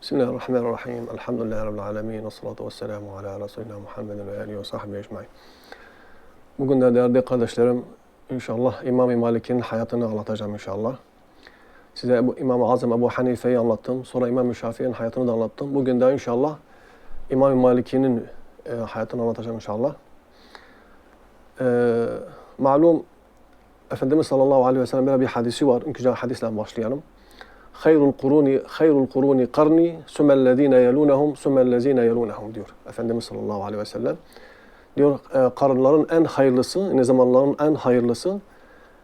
Bismillahirrahmanirrahim. Elhamdülillahi Rabbil alemin. Ve salatu ve selamu ala Resulina Muhammedin ve alihi ve sahbihi ecmain. Bugün de değerli kardeşlerim, inşallah İmam-ı Malik'in hayatını anlatacağım inşallah. Size İmam-ı Azam Ebu Hanife'yi anlattım. Sonra İmam-ı Şafii'nin hayatını da anlattım. Bugün de inşallah İmam-ı Malik'in e, hayatını anlatacağım inşallah. E, malum Efendimiz sallallahu aleyhi ve sellem böyle bir hadisi var. İlk hadisle başlayalım. Hayrul kuruni hayrul kuruni karni sumellezine yelunhum sumellezine yelunhum diyor Efendimiz sallallahu aleyhi ve sellem. Diyor e, karınların en hayırlısı, ne zamanların en hayırlısı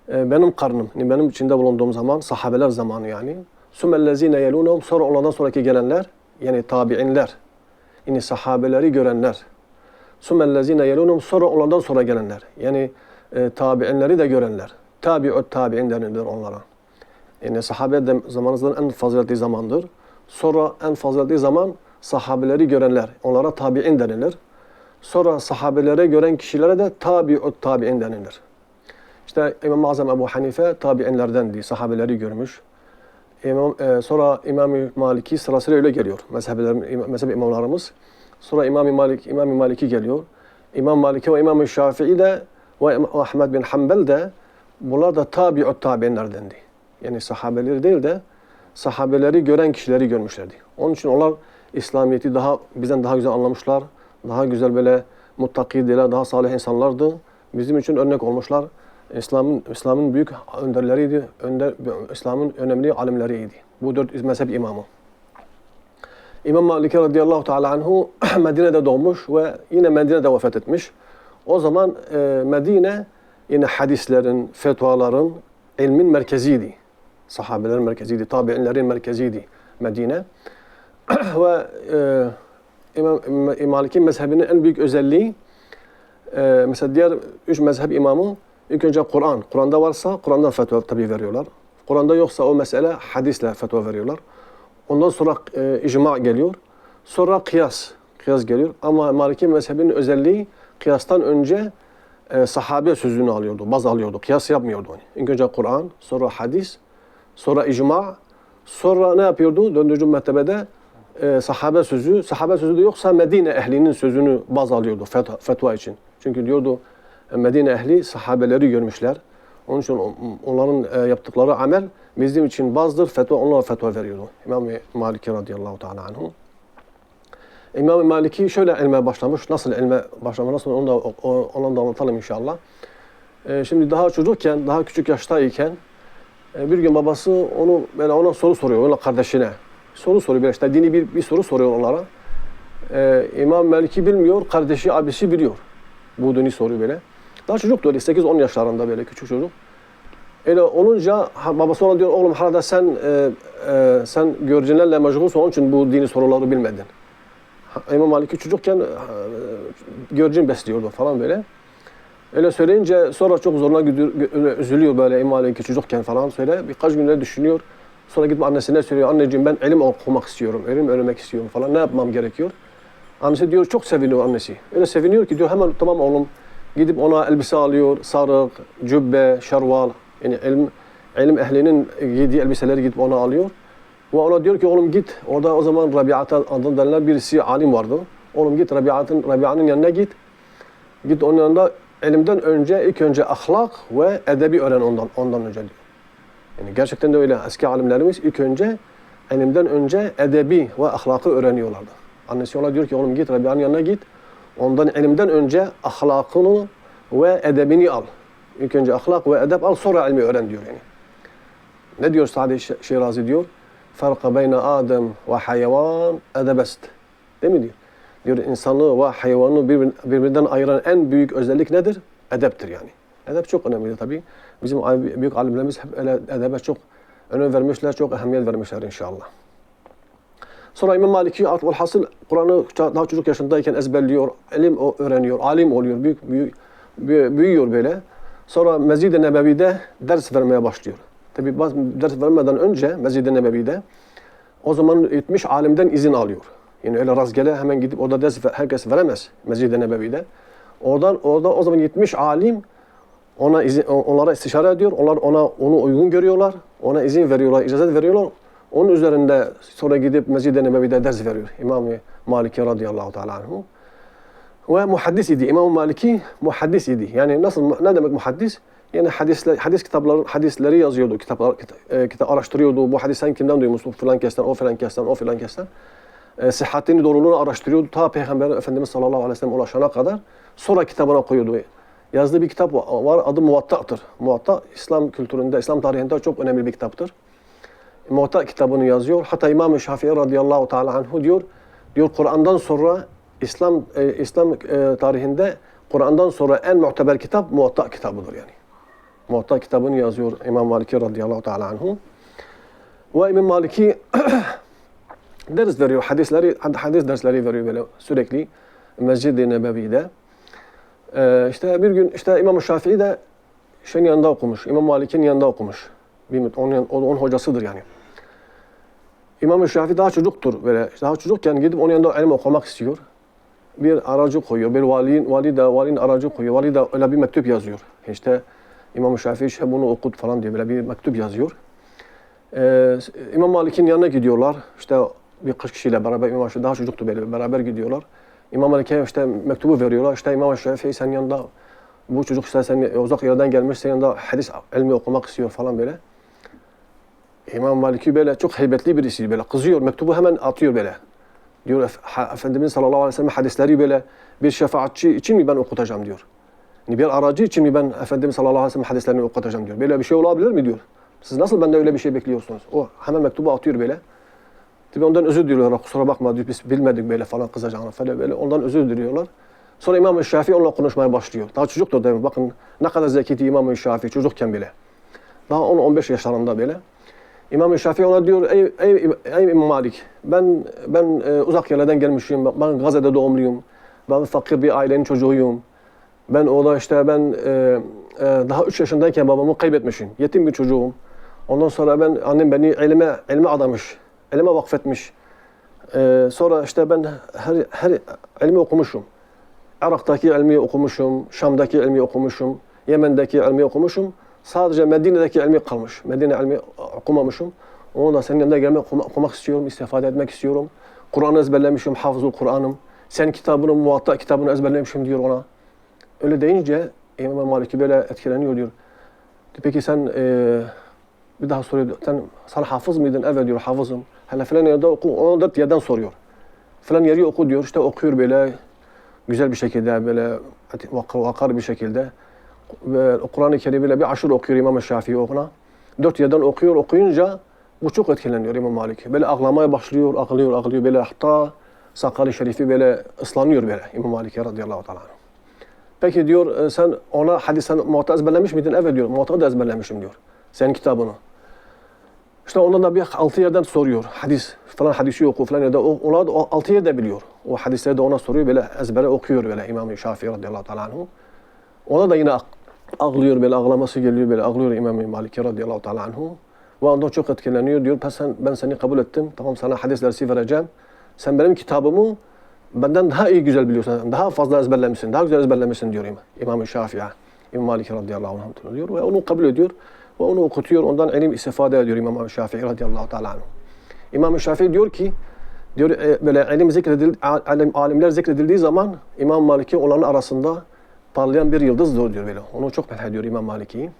e, benim karnım. Yani benim içinde bulunduğum zaman sahabeler zamanı yani. Sumellezine yelunhum sonra onlardan sonraki gelenler yani tabiinler. Yani sahabeleri görenler. Sumellezine yelunhum sonra onlardan sonra gelenler. Yani e, tabiinleri de görenler. Tabi'ut tabi'in denilir onlara. Yani sahabe de zamanınızdan en faziletli zamandır. Sonra en faziletli zaman sahabeleri görenler. Onlara tabi'in denilir. Sonra sahabelere gören kişilere de tabi'ut tabi'in denilir. İşte İmam-ı Azam Ebu Hanife tabi'inlerdendi. Sahabeleri görmüş. İmam, e, sonra İmam-ı Maliki sırasıyla öyle geliyor. Mezhepler, mezhep imamlarımız. Sonra İmam-ı Malik, İmam Maliki geliyor. İmam Maliki ve İmam-ı Şafii de ve Ahmed bin Hanbel de bunlar da tabi'ut tabi'inlerdendi. Yani sahabeleri değil de sahabeleri gören kişileri görmüşlerdi. Onun için onlar İslamiyet'i daha bizden daha güzel anlamışlar. Daha güzel böyle muttakiydiler, daha salih insanlardı. Bizim için örnek olmuşlar. İslam'ın İslam'ın büyük önderleriydi. Önder, İslam'ın önemli alimleriydi. Bu dört mezhep imamı. İmam Malik radıyallahu teala anhu Medine'de doğmuş ve yine Medine'de vefat etmiş. O zaman e, Medine yine hadislerin, fetvaların, ilmin merkeziydi. Sahabelerin merkeziydi, tabi'inlerin merkeziydi Medine. ve e, İmam, Malik'in mezhebinin en büyük özelliği e, mesela diğer üç mezhep imamı ilk önce Kur'an. Kur'an'da varsa Kur'an'dan fetva tabi veriyorlar. Kur'an'da yoksa o mesele hadisle fetva veriyorlar. Ondan sonra e, icma geliyor. Sonra kıyas. Kıyas geliyor. Ama Malik'in mezhebinin özelliği kıyastan önce e, sahabe sözünü alıyordu, baz alıyordu. Kıyas yapmıyordu. Yani. İlk önce Kur'an, sonra hadis, sonra icma, sonra ne yapıyordu? Döndürücü mertebede e, sahabe sözü, sahabe sözü de yoksa Medine ehlinin sözünü baz alıyordu fetva, fetva için. Çünkü diyordu e, Medine ehli sahabeleri görmüşler. Onun için onların e, yaptıkları amel bizim için bazdır. Fetva onlara fetva veriyordu. İmam Maliki radıyallahu teala anhu. İmam Maliki şöyle ilme başlamış. Nasıl ilme başlamış? Nasıl onu da onu da anlatalım inşallah. E, şimdi daha çocukken, daha küçük yaştayken e, bir gün babası onu böyle ona soru soruyor, ona kardeşine. Soru soruyor işte dini bir, bir soru soruyor onlara. E, İmam Maliki bilmiyor, kardeşi, abisi biliyor. Bu dini soruyu böyle. Daha çocuktu öyle 8-10 yaşlarında böyle küçük çocuk. Öyle olunca babası ona diyor oğlum hala sen e, e, sen göreceğinlerle meşgulsun onun için bu dini soruları bilmedin. İmam Malik'i çocukken görcün besliyordu falan böyle. Öyle söyleyince sonra çok zoruna üzülüyor böyle İmam Malik'i çocukken falan söyle. Birkaç günler düşünüyor. Sonra gidip annesine söylüyor. Anneciğim ben ilim okumak istiyorum, ilim öğrenmek istiyorum falan. Ne yapmam gerekiyor? Annesi diyor çok seviniyor annesi. Öyle seviniyor ki diyor hemen tamam oğlum gidip ona elbise alıyor. Sarık, cübbe, şarval. Yani ilim, ilim ehlinin giydiği elbiseleri gidip ona alıyor. Ve ona diyor ki oğlum git. Orada o zaman Rabia'ta adını denilen birisi alim vardı. Oğlum git Rabia'nın Rabia'nın yanına git. Git onun yanında elimden önce ilk önce ahlak ve edebi öğren ondan ondan önce diyor. Yani gerçekten de öyle eski alimlerimiz ilk önce elimden önce edebi ve ahlakı öğreniyorlardı. Annesi ona diyor ki oğlum git Rabia'nın yanına git. Ondan elimden önce ahlakını ve edebini al. İlk önce ahlak ve edep al sonra ilmi öğren diyor yani. Ne diyor Sadi Şirazi diyor? farka beyne Adem ve hayvan edebest. Değil mi diyor? Diyor insanı ve hayvanı birbirinden ayıran en büyük özellik nedir? Edeptir yani. Edep çok önemli tabii. Bizim büyük alimlerimiz hep edebe çok önem vermişler, çok ehemmiyet vermişler inşallah. Sonra İmam Maliki hasıl Kur'an'ı daha çocuk yaşındayken ezberliyor, ilim öğreniyor, alim oluyor, büyük, büyük büyüyor böyle. Sonra Mezid-i Nebevi'de ders vermeye başlıyor. Tabi ders vermeden önce Mescid-i Nebevi'de o zaman 70 alimden izin alıyor. Yani öyle rastgele hemen gidip orada ders herkes veremez Mescid-i Nebevi'de. Oradan orada o zaman 70 alim ona izin, onlara istişare ediyor. Onlar ona onu uygun görüyorlar. Ona izin veriyorlar, icazet veriyorlar. Onun üzerinde sonra gidip Mescid-i Nebevi'de ders veriyor İmam Maliki radıyallahu teala anhu. Ve muhaddis idi. İmam Maliki muhaddis idi. Yani nasıl ne demek muhaddis? Yani hadisler, hadis kitapları, hadisleri yazıyordu, kitaplar, kitap, e, kitap araştırıyordu. Bu hadis sen kimden duymuş? Bu filan kesten, o filan kesten, o filan kesten. E, sıhhatini, doğruluğunu araştırıyordu. Ta Peygamber Efendimiz sallallahu aleyhi ve sellem ulaşana kadar. Sonra kitabına koyuyordu. Yazdığı bir kitap var. Adı Muvatta'tır. Muvatta İslam kültüründe, İslam tarihinde çok önemli bir kitaptır. Muvatta kitabını yazıyor. Hatta İmam-ı Şafii radıyallahu teala anhu diyor. Diyor Kur'an'dan sonra İslam e, İslam e, tarihinde Kur'an'dan sonra en muteber kitap Muvatta kitabıdır yani. Muvatta kitabını yazıyor İmam Maliki radıyallahu teala anhu. Ve İmam Maliki ders veriyor. Hadisleri, hadis dersleri veriyor böyle sürekli Mescid-i Nebevi'de. Ee, işte bir gün işte İmam Şafii de şeyin yanında okumuş. İmam Malik'in yanında okumuş. Bir, onun, onun hocasıdır yani. İmam Şafii daha çocuktur böyle. Daha çocukken gidip onun yanında ilim okumak istiyor. Bir aracı koyuyor. Bir valinin, vali de valinin aracı koyuyor. Vali de öyle bir mektup yazıyor. İşte İmam Şafii işte bunu okut falan diye böyle bir mektup yazıyor. Ee, İmam Malik'in yanına gidiyorlar. İşte birkaç kişiyle beraber İmam Şafii daha çocuktu böyle beraber gidiyorlar. İmam Malik'e işte mektubu veriyorlar. İşte İmam Şafii senin yanında bu çocuk işte sen uzak yerden gelmiş senin yanında hadis ilmi okumak istiyor falan böyle. İmam Maliki böyle çok heybetli birisi böyle kızıyor mektubu hemen atıyor böyle. Diyor "Ef- ha- Efendimiz sallallahu aleyhi ve sellem hadisleri böyle bir şefaatçi için mi ben okutacağım diyor. Yani bir aracı için mi ben Efendimiz sallallahu aleyhi ve sellem hadislerini okutacağım diyor. Böyle bir şey olabilir mi diyor. Siz nasıl benden öyle bir şey bekliyorsunuz? O hemen mektubu atıyor böyle. Tabii ondan özür diliyorlar. Kusura bakma diyor. Biz bilmedik böyle falan kızacağını falan böyle. Ondan özür diliyorlar. Sonra İmam-ı Şafii onunla konuşmaya başlıyor. Daha değil mi? Bakın ne kadar zekiydi İmam-ı Şafii çocukken bile. Daha 10-15 yaşlarında böyle. İmam-ı Şafii ona diyor, ey, ey, ey İmam Malik, ben ben e, uzak yerlerden gelmişim, ben, Gazze'de doğumluyum, ben fakir bir ailenin çocuğuyum. Ben ola işte ben e, e, daha 3 yaşındayken babamı kaybetmişim, yetim bir çocuğum. Ondan sonra ben annem beni elime elime adamış, elime vakfetmiş. E, sonra işte ben her her ilmi okumuşum. Irak'taki ilmi okumuşum, Şam'daki ilmi okumuşum, Yemen'deki ilmi okumuşum. Sadece Medine'deki ilmi kalmış. Medine ilmi okumamışım. Onu da senin yanında gelmek, okuma- okumak istiyorum, istifade etmek istiyorum. Kur'an'ı ezberlemişim, hafızul Kur'an'ım. Sen kitabını, muvatta kitabını ezberlemişim diyor ona. Öyle deyince İmam Maliki böyle etkileniyor diyor. Peki sen e, bir daha soruyor. Sen, sen hafız mıydın? Evet diyor hafızım. Hele filan yerde oku. Onu dört yerden soruyor. Filan yeri oku diyor. İşte okuyor böyle güzel bir şekilde böyle vakar, bir şekilde. Ve Kur'an-ı Kerim'iyle bir aşır okuyor İmam Şafii ona. Dört yerden okuyor. Okuyunca bu çok etkileniyor İmam Malik. Böyle ağlamaya başlıyor, ağlıyor, ağlıyor. Böyle hatta sakalı şerifi böyle ıslanıyor böyle İmam Malik radıyallahu teala. anh. Peki diyor e, sen ona hadis sen muhatta ezberlemiş miydin? Evet diyor. Muhatta da ezberlemişim diyor. Senin kitabını. İşte ondan da bir altı yerden soruyor. Hadis falan hadisi oku falan yerde. O, ona da altı yerde biliyor. O hadisleri de ona soruyor böyle ezbere okuyor böyle İmam-ı Şafii radıyallahu teala anhu. Ona da yine ağ- ağlıyor böyle ağlaması geliyor böyle ağlıyor İmam-ı Maliki radıyallahu teala anhu. Ve ondan çok etkileniyor diyor sen, ben seni kabul ettim. Tamam sana hadis dersi vereceğim. Sen benim kitabımı benden daha iyi güzel biliyorsun. Daha fazla ezberlemişsin. Daha güzel ezberlemişsin diyor İmam- İmam-ı Şafii. İmam Maliki radıyallahu anh diyor. Ve onu kabul ediyor. Ve onu okutuyor. Ondan ilim istifade ediyor İmam Şafii radıyallahu teala anh. İmam Şafii diyor ki diyor e, böyle ilim zikredildi, alim, alimler zikredildiği zaman İmam Maliki onların arasında parlayan bir yıldızdır diyor böyle. Onu çok methed ediyor İmam Maliki.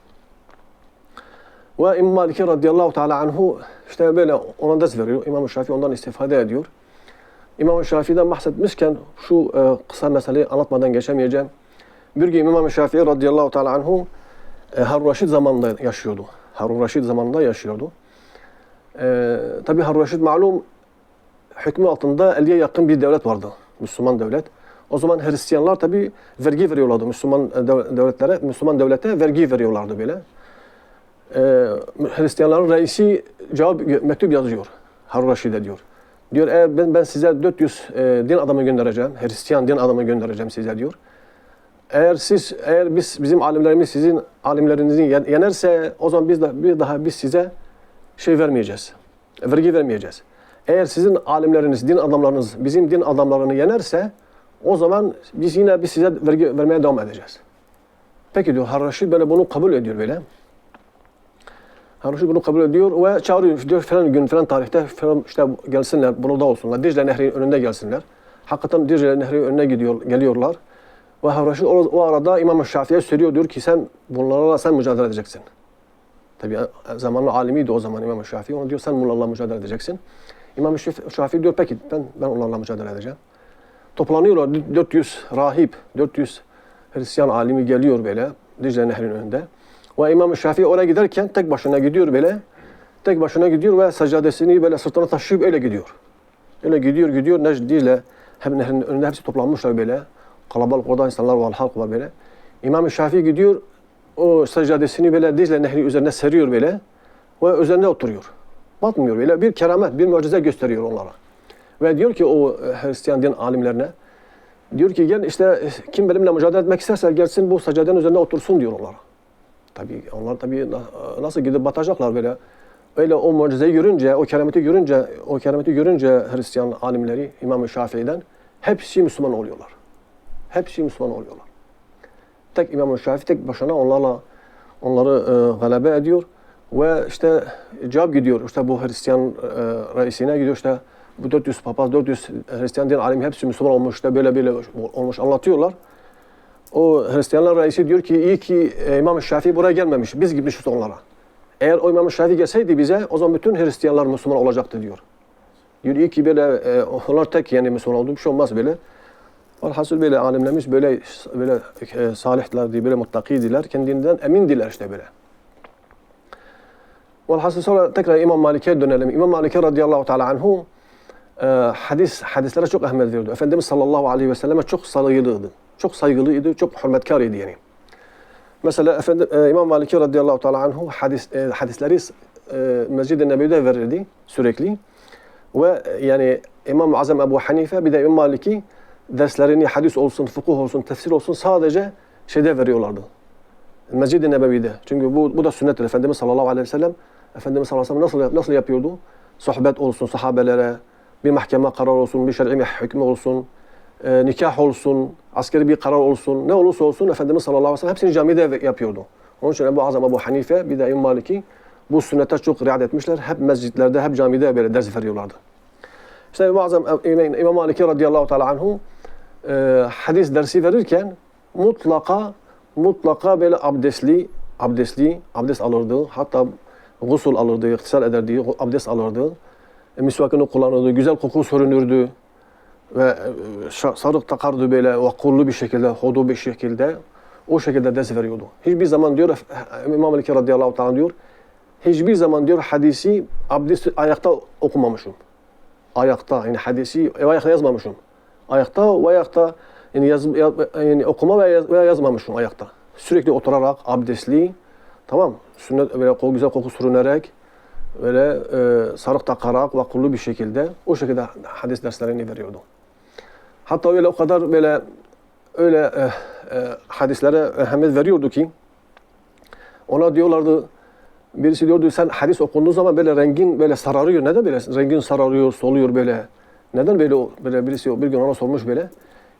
Ve İmam Maliki radıyallahu teala anhu işte böyle ona ders veriyor. İmam Şafii ondan istifade ediyor. İmam Şafii'den bahsetmişken şu e, kısa meseleyi anlatmadan geçemeyeceğim. Bir gün İmam Şafii radıyallahu teala anhu e, Harun Raşid zamanında yaşıyordu. Harun Raşid zamanında yaşıyordu. E, Tabi Harun Raşid malum hükmü altında 50'ye yakın bir devlet vardı. Müslüman devlet. O zaman Hristiyanlar tabi vergi veriyorlardı Müslüman dev- devletlere, Müslüman devlete vergi veriyorlardı böyle. E, Hristiyanların reisi cevap mektup yazıyor. Harun Raşid'e diyor. Diyor eğer ben, ben size 400 e, din adamı göndereceğim, Hristiyan din adamı göndereceğim size diyor. Eğer siz, eğer biz bizim alimlerimiz sizin alimlerinizi yen- yenerse o zaman biz de bir daha biz size şey vermeyeceğiz. Vergi vermeyeceğiz. Eğer sizin alimleriniz, din adamlarınız bizim din adamlarını yenerse o zaman biz yine biz size vergi vermeye devam edeceğiz. Peki diyor Harraşid böyle bunu kabul ediyor böyle. Harun Reşit bunu kabul ediyor ve çağırıyor. Diyor falan gün falan tarihte falan işte gelsinler burada olsunlar. Dicle Nehri'nin önünde gelsinler. Hakikaten Dicle Nehri önüne gidiyor, geliyorlar. Ve Harun Reşit o, arada İmam Şafii'ye söylüyor diyor ki sen bunlarla sen mücadele edeceksin. Tabi zamanın alimiydi o zaman İmam Şafii. Ona diyor sen bunlarla mücadele edeceksin. İmam Şafii diyor peki ben, ben onlarla mücadele edeceğim. Toplanıyorlar 400 rahip, 400 Hristiyan alimi geliyor böyle Dicle Nehri'nin önünde. Ve İmam Şafii oraya giderken tek başına gidiyor böyle. Tek başına gidiyor ve saccadesini böyle sırtına taşıyıp öyle gidiyor. Öyle gidiyor gidiyor Necd Dicle hem nehrin önünde hepsi toplanmışlar böyle. Kalabalık orada insanlar var, halk var böyle. İmam Şafii gidiyor o saccadesini böyle Dicle Nehri üzerine seriyor böyle ve üzerine oturuyor. Batmıyor böyle bir keramet, bir mucize gösteriyor onlara. Ve diyor ki o e, Hristiyan din alimlerine diyor ki gel işte e, kim benimle mücadele etmek isterse gelsin bu saccadenin üzerine otursun diyor onlara. Tabii onlar tabii na- nasıl gidip batacaklar böyle. Öyle o mucizeyi görünce, o kerameti görünce, o kerameti görünce Hristiyan alimleri İmam Şafii'den hepsi Müslüman oluyorlar. Hepsi Müslüman oluyorlar. Tek İmam Şafii tek başına onlarla onları e, galebe ediyor ve işte cevap gidiyor. İşte bu Hristiyan e, reisine gidiyor işte bu 400 papaz, 400 Hristiyan din alimi hepsi Müslüman olmuş işte böyle böyle olmuş anlatıyorlar. O Hristiyanlar reisi diyor ki iyi ki e, İmam Şafii buraya gelmemiş. Biz gitmişiz onlara. Eğer o İmam Şafii gelseydi bize o zaman bütün Hristiyanlar Müslüman olacaktı diyor. Diyor iyi ki böyle e, onlar tek yani Müslüman oldu bir şey olmaz böyle. Alhasıl böyle alimlerimiz böyle böyle e, salihlerdi, böyle muttakiydiler. Kendinden emindiler işte böyle. Velhasıl sonra tekrar İmam Malik'e dönelim. İmam Malik'e radıyallahu teala anhu e, hadis hadislere çok ehemmiyet veriyordu. Efendimiz sallallahu aleyhi ve selleme çok saygılıydı. Çok saygılıydı, çok hürmetkar idi yani. Mesela efendim, e, İmam Malik'e radıyallahu teala anhu hadis, e, hadisleri e, Mescid-i Nebevi'de verirdi sürekli. Ve e, yani İmam Azam Ebu Hanife bir de İmam Malik'i derslerini hadis olsun, fıkıh olsun, tefsir olsun sadece şeyde veriyorlardı. Mescid-i Nebevi'de. Çünkü bu, bu da sünnettir. Efendimiz sallallahu aleyhi ve sellem Efendimiz sallallahu aleyhi ve sellem nasıl, nasıl yapıyordu? Sohbet olsun sahabelere, bir mahkeme karar olsun, bir şer'i hükmü olsun, e, nikah olsun, askeri bir karar olsun, ne olursa olsun Efendimiz sallallahu aleyhi ve sellem hepsini camide yapıyordu. Onun için Ebu Azam Ebu Hanife bir de İmam Maliki bu sünnete çok riayet etmişler. Hep mescitlerde, hep camide böyle ders veriyorlardı. İşte İmam, Azam, İmam Maliki radıyallahu teala anhu e, hadis dersi verirken mutlaka mutlaka böyle abdestli abdestli abdest alırdı. Hatta gusül alırdı, ihtisal ederdi, abdest alırdı. E, misvakını kullanırdı, güzel koku sürünürdü ve e, sarık takardı böyle vakurlu bir şekilde, hudu bir şekilde o şekilde ders veriyordu. Hiçbir zaman diyor İmam Ali radıyallahu teala diyor hiçbir zaman diyor hadisi abdest ayakta okumamışım. Ayakta yani hadisi ayakta yazmamışım. Ayakta ve ayakta yani, yaz, yani okuma veya, yaz, veya yazmamışım ayakta. Sürekli oturarak abdestli tamam sünnet böyle güzel koku sürünerek böyle e, sarık takarak vakurlu bir şekilde o şekilde hadis derslerini veriyordu. Hatta öyle o kadar böyle öyle e, e, hadislere ehemmiyet veriyordu ki ona diyorlardı birisi diyordu sen hadis okunduğu zaman böyle rengin böyle sararıyor. Neden böyle rengin sararıyor, soluyor böyle? Neden böyle böyle birisi bir gün ona sormuş böyle.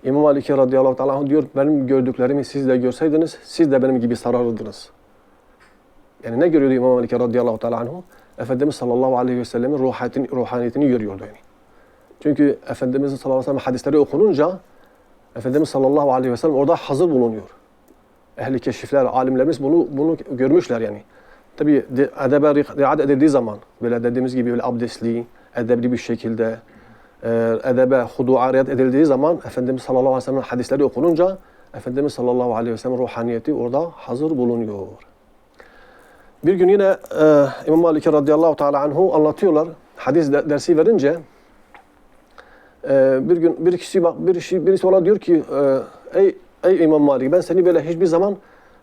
İmam Ali radıyallahu anh diyor benim gördüklerimi siz de görseydiniz siz de benim gibi sararırdınız. Yani ne görüyordu İmam Ali radıyallahu teala anhu? Efendimiz sallallahu aleyhi ve sellemin ruhaniyetini, ruhaniyetini görüyordu yani. Çünkü Efendimiz sallallahu aleyhi ve sellem hadisleri okununca Efendimiz sallallahu aleyhi ve sellem orada hazır bulunuyor. Ehli keşifler, alimlerimiz bunu bunu görmüşler yani. Tabi edebe riayet edildiği zaman böyle dediğimiz gibi böyle abdestli, edebli bir şekilde edebe, hudu'a riayet edildiği zaman Efendimiz sallallahu aleyhi ve sellem hadisleri okununca Efendimiz sallallahu aleyhi ve sellem ruhaniyeti orada hazır bulunuyor. Bir gün yine e, İmam Malik radıyallahu teala anhu anlatıyorlar. Hadis de, dersi verince e, bir gün bir kişi bak bir kişi birisi ona diyor ki e, ey ey İmam Malik ben seni böyle hiçbir zaman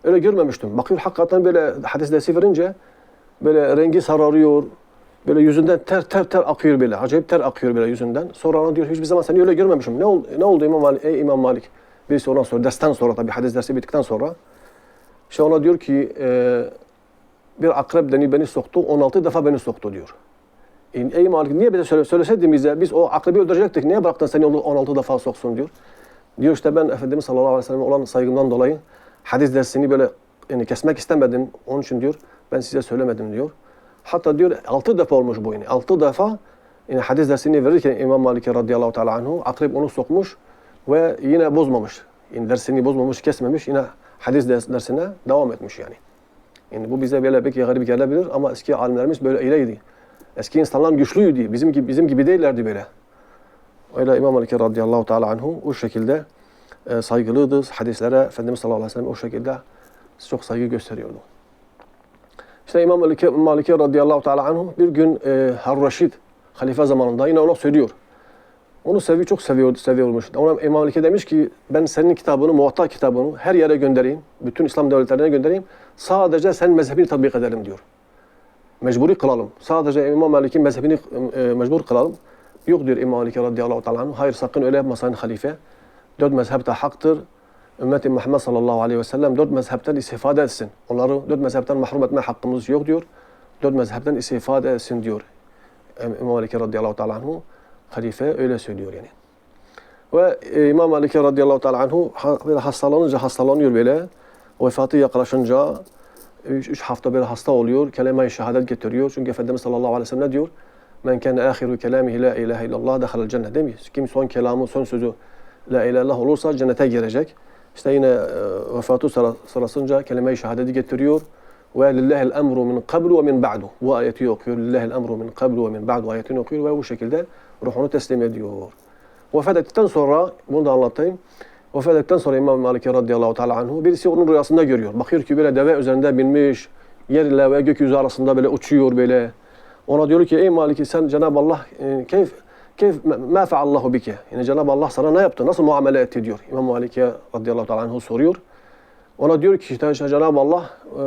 öyle görmemiştim. Bakıyor hakikaten böyle hadis dersi verince böyle rengi sararıyor. Böyle yüzünden ter ter ter akıyor böyle. Acayip ter akıyor böyle yüzünden. Sonra ona diyor hiçbir zaman seni öyle görmemişim. Ne oldu, ne oldu İmam Malik? Ey İmam Malik. Birisi ondan sonra dersten sonra tabii hadis dersi bittikten sonra işte ona diyor ki e, bir akrep deni beni soktu, 16 defa beni soktu diyor. Ey Malik niye bize söyle, söyleseydin bize biz o akrebi öldürecektik. Niye bıraktın seni 16 defa soksun diyor. Diyor işte ben Efendimiz sallallahu aleyhi ve sellem'e olan saygımdan dolayı hadis dersini böyle yani kesmek istemedim. Onun için diyor ben size söylemedim diyor. Hatta diyor altı defa olmuş bu yine. Altı defa yine hadis dersini verirken İmam Malik radıyallahu teala anhu akrep onu sokmuş ve yine bozmamış. Yani dersini bozmamış, kesmemiş. Yine hadis ders- dersine devam etmiş yani. Yani bu bize böyle belki garip gelebilir ama eski alimlerimiz böyle öyleydi. Eski insanlar güçlüydü. Bizim gibi, bizim gibi değillerdi böyle. Öyle İmam Malik radıyallahu teala anhu o şekilde e, saygılıydı. Hadislere Efendimiz sallallahu aleyhi ve sellem o şekilde çok saygı gösteriyordu. İşte İmam Malik, Malik radıyallahu teala anhu bir gün e, Harun-Reşid halife zamanında yine ona söylüyor. Onu sevi çok seviyor, seviyormuş. Ona İmam Malik'e demiş ki ben senin kitabını, Muvatta kitabını her yere göndereyim. Bütün İslam devletlerine göndereyim. Sadece sen mezhebini tatbik edelim diyor. Mecburi kılalım. Sadece İmam Malik'in mezhebini e, mecbur kılalım. Yok diyor İmam Malik radıyallahu teala anhu. Hayır sakın öyle yapmasan halife. Dört mezhep de haktır. Ümmeti Muhammed sallallahu aleyhi ve sellem dört mezhepten istifade etsin. Onları dört mezhepten mahrum etme hakkımız yok diyor. Dört mezhepten istifade etsin diyor. İmam Malik radıyallahu teala anhu. Halife öyle söylüyor yani. Ve e, İmam Malik radıyallahu teala anhu hastalanınca hastalanıyor böyle. Vefatı yaklaşınca üç, üç hafta böyle hasta oluyor. Kelime-i şehadet getiriyor. Çünkü Efendimiz sallallahu aleyhi ve sellem ne diyor? Men kâne âhiru kelâmihi la ilahe illallah dehalel cennet değil mi? Kim son kelamı, son sözü la ilahe illallah olursa cennete girecek. İşte yine e, vefatı sıra, sırasınca kelime-i şehadeti getiriyor. Ve lillahil emru min qablu ve min ba'du. Bu ayeti okuyor. Lillahil emru min qablu ve min ba'du ayetini okuyor ve bu şekilde ruhunu teslim ediyor. Vefat ettikten sonra, bunu da anlatayım. Vefat ettikten sonra İmam Malik radıyallahu teala anhu birisi onun rüyasında görüyor. Bakıyor ki böyle deve üzerinde binmiş, yer ile ve gökyüzü arasında böyle uçuyor böyle. Ona diyor ki ey Malik sen Cenab-ı Allah e, keyf keyf ma feallahu bike. Yani Cenab-ı Allah sana ne yaptı? Nasıl muamele etti diyor. İmam Malik radıyallahu teala anhu soruyor. Ona diyor ki işte Cenab-ı Allah e,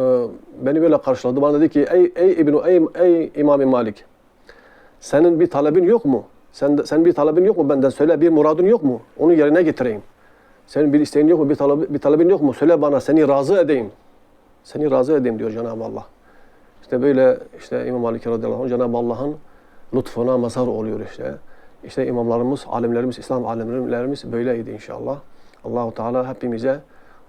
beni böyle karşıladı. Bana dedi ki ey ey İbnu ey, ey İmam Malik senin bir talebin yok mu? Sen, sen bir talebin yok mu benden? Söyle bir muradın yok mu? Onu yerine getireyim. Senin bir isteğin yok mu? Bir, talep, bir talebin yok mu? Söyle bana seni razı edeyim. Seni razı edeyim diyor Cenab-ı Allah. İşte böyle işte İmam Malik radıyallahu anh Cenab-ı Allah'ın lütfuna mazhar oluyor işte. İşte imamlarımız, alimlerimiz, İslam alimlerimiz böyleydi inşallah. Allahu Teala hepimize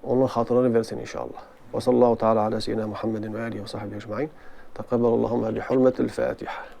onun hatırını versin inşallah. Ve sallallahu teala ala seyyidina Muhammedin ve alihi ve sahbihi ecmaîn. Tekabbelallahu bi hurmetil Fatiha.